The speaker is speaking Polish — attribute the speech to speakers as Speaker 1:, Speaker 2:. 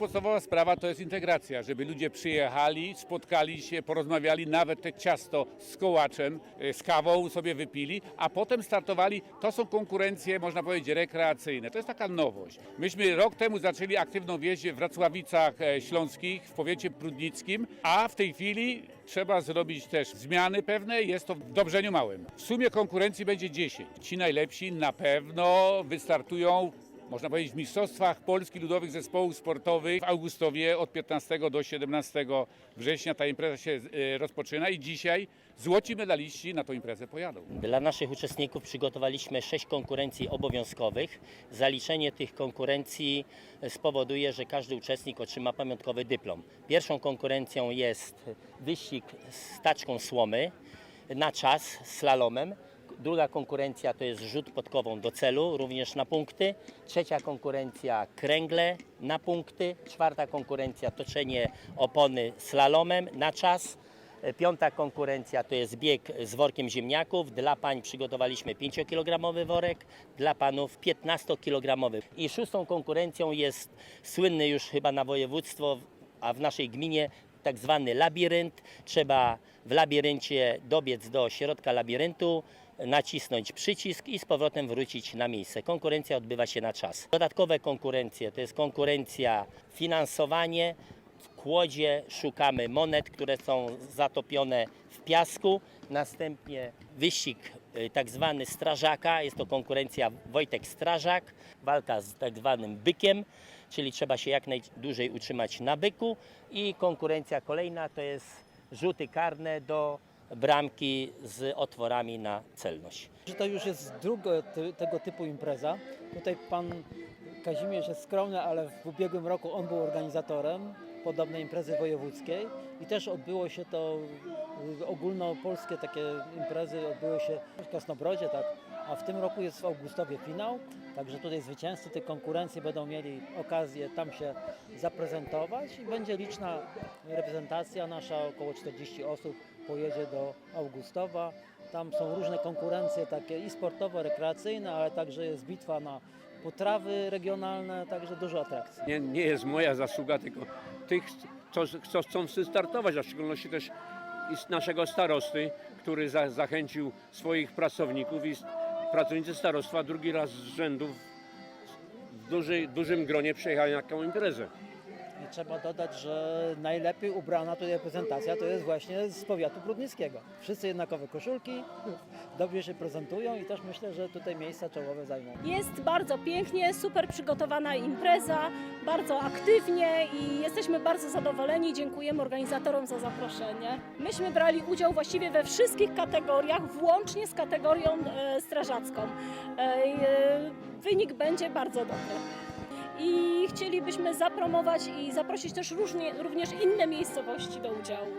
Speaker 1: podstawowa sprawa to jest integracja, żeby ludzie przyjechali, spotkali się, porozmawiali, nawet te ciasto z kołaczem, y, z kawą sobie wypili, a potem startowali. To są konkurencje, można powiedzieć, rekreacyjne. To jest taka nowość. Myśmy rok temu zaczęli aktywną wieś w Wrocławicach e, Śląskich, w powiecie prudnickim, a w tej chwili trzeba zrobić też zmiany pewne. Jest to w Dobrzeniu Małym. W sumie konkurencji będzie 10. Ci najlepsi na pewno wystartują można powiedzieć, w Mistrzostwach Polski Ludowych Zespołów Sportowych w Augustowie od 15 do 17 września ta impreza się e, rozpoczyna i dzisiaj złoci medaliści na tą imprezę pojadą.
Speaker 2: Dla naszych uczestników przygotowaliśmy sześć konkurencji obowiązkowych. Zaliczenie tych konkurencji spowoduje, że każdy uczestnik otrzyma pamiątkowy dyplom. Pierwszą konkurencją jest wyścig z taczką słomy na czas slalomem. Druga konkurencja to jest rzut podkową do celu, również na punkty. Trzecia konkurencja kręgle na punkty. Czwarta konkurencja toczenie opony slalomem na czas. Piąta konkurencja to jest bieg z workiem ziemniaków. Dla pań przygotowaliśmy 5-kilogramowy worek, dla panów 15-kilogramowy. I szóstą konkurencją jest słynny już chyba na województwo, a w naszej gminie tak zwany labirynt. Trzeba w labiryncie dobiec do środka labiryntu, nacisnąć przycisk i z powrotem wrócić na miejsce. Konkurencja odbywa się na czas. Dodatkowe konkurencje to jest konkurencja finansowanie, w kłodzie szukamy monet, które są zatopione w piasku. Następnie wyścig y, tak zwany strażaka, jest to konkurencja Wojtek Strażak, walka z tak zwanym bykiem, czyli trzeba się jak najdłużej utrzymać na byku. I konkurencja kolejna to jest rzuty karne do bramki z otworami na celność.
Speaker 3: to już jest druga tego typu impreza. Tutaj pan Kazimierz jest skromny, ale w ubiegłym roku on był organizatorem podobnej imprezy wojewódzkiej i też odbyło się to y, ogólnopolskie takie imprezy odbyły się w Krasnobrodzie, tak, a w tym roku jest w Augustowie finał, także tutaj zwycięzcy tych konkurencji będą mieli okazję tam się zaprezentować i będzie liczna reprezentacja nasza, około 40 osób pojedzie do Augustowa. Tam są różne konkurencje takie i sportowe, rekreacyjne, ale także jest bitwa na potrawy regionalne, także dużo atrakcji.
Speaker 4: nie, nie jest moja zasługa, tylko tych, co, co chcą startować, a w szczególności też naszego starosty, który za, zachęcił swoich pracowników i pracownicy starostwa drugi raz z rzędu w, duży, dużym gronie przyjechali na taką imprezę.
Speaker 3: Trzeba dodać, że najlepiej ubrana tutaj reprezentacja to jest właśnie z powiatu prudnickiego. Wszyscy jednakowe koszulki, dobrze się prezentują i też myślę, że tutaj miejsca czołowe zajmą.
Speaker 5: Jest bardzo pięknie, super przygotowana impreza, bardzo aktywnie i jesteśmy bardzo zadowoleni. Dziękujemy organizatorom za zaproszenie. Myśmy brali udział właściwie we wszystkich kategoriach, włącznie z kategorią e, strażacką. E, e, wynik będzie bardzo dobry. I chcielibyśmy zapromować i zaprosić też różnie, również inne miejscowości do udziału.